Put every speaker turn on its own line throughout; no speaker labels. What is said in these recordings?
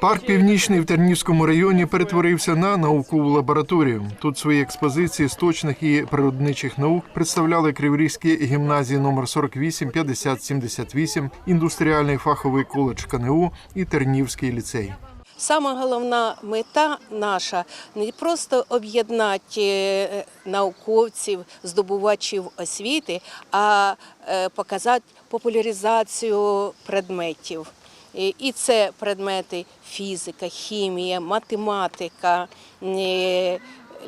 Парк Північний в Тернівському районі перетворився на наукову лабораторію. Тут свої експозиції з точних і природничих наук представляли Криворізькі гімназії номер 48, 50, 78, індустріальний фаховий коледж КНУ і Тернівський ліцей.
Сама головна мета наша не просто об'єднати е, науковців, здобувачів освіти, а е, показати популяризацію предметів. І і це предмети фізика, хімія, математика, е,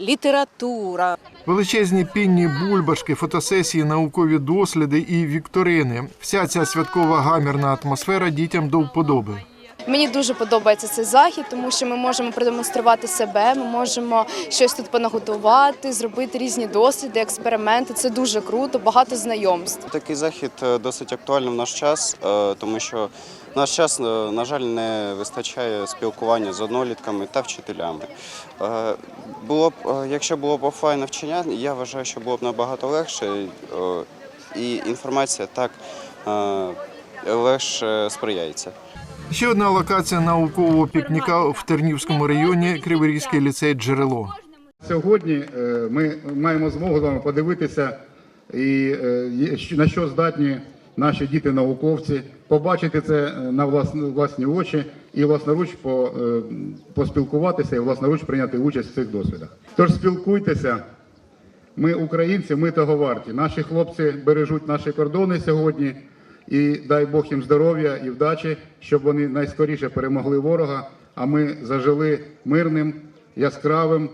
література.
Величезні пінні бульбашки, фотосесії, наукові досліди і вікторини. Вся ця святкова гамірна атмосфера дітям до вподоби.
Мені дуже подобається цей захід, тому що ми можемо продемонструвати себе, ми можемо щось тут понаготувати, зробити різні досліди, експерименти. Це дуже круто, багато знайомств.
Такий захід е, досить актуальний в наш час, е, тому що в наш час, е, на жаль, не вистачає спілкування з однолітками та вчителями. Було б, якщо було б офлайн навчання, я вважаю, що було б набагато легше, і інформація так легше сприяється.
Ще одна локація наукового пікніка в Тернівському районі Криворізький ліцей Джерело.
Сьогодні е, ми маємо змогу з вами подивитися, і е, на що здатні наші діти-науковці, побачити це е, на власні, власні очі і власноруч по, поспілкуватися і власноруч прийняти участь в цих досвідах. Тож спілкуйтеся. Ми українці, ми того варті. Наші хлопці бережуть наші кордони сьогодні. І дай Бог їм здоров'я і вдачі, щоб вони найскоріше перемогли ворога. А ми зажили мирним, яскравим,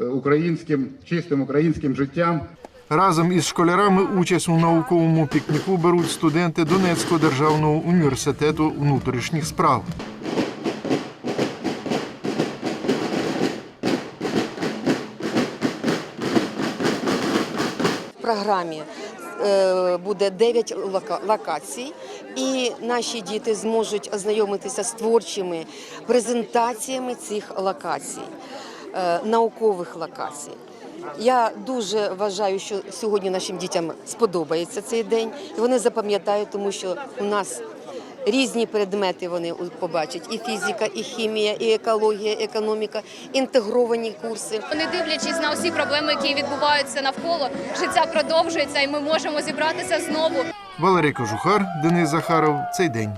е, українським, чистим українським життям.
Разом із школярами участь у науковому пікніку беруть студенти Донецького державного університету внутрішніх справ.
В програмі буде 9 локацій, і наші діти зможуть ознайомитися з творчими презентаціями цих локацій, е, наукових локацій. Я дуже вважаю, що сьогодні нашим дітям сподобається цей день, і вони запам'ятають, тому що у нас різні предмети вони у- побачать: і фізика, і хімія, і екологія, економіка, інтегровані курси.
Не дивлячись на усі проблеми, які відбуваються навколо, життя продовжується, і ми можемо зібратися знову.
Валерій Кожухар, Денис Захаров. Цей день.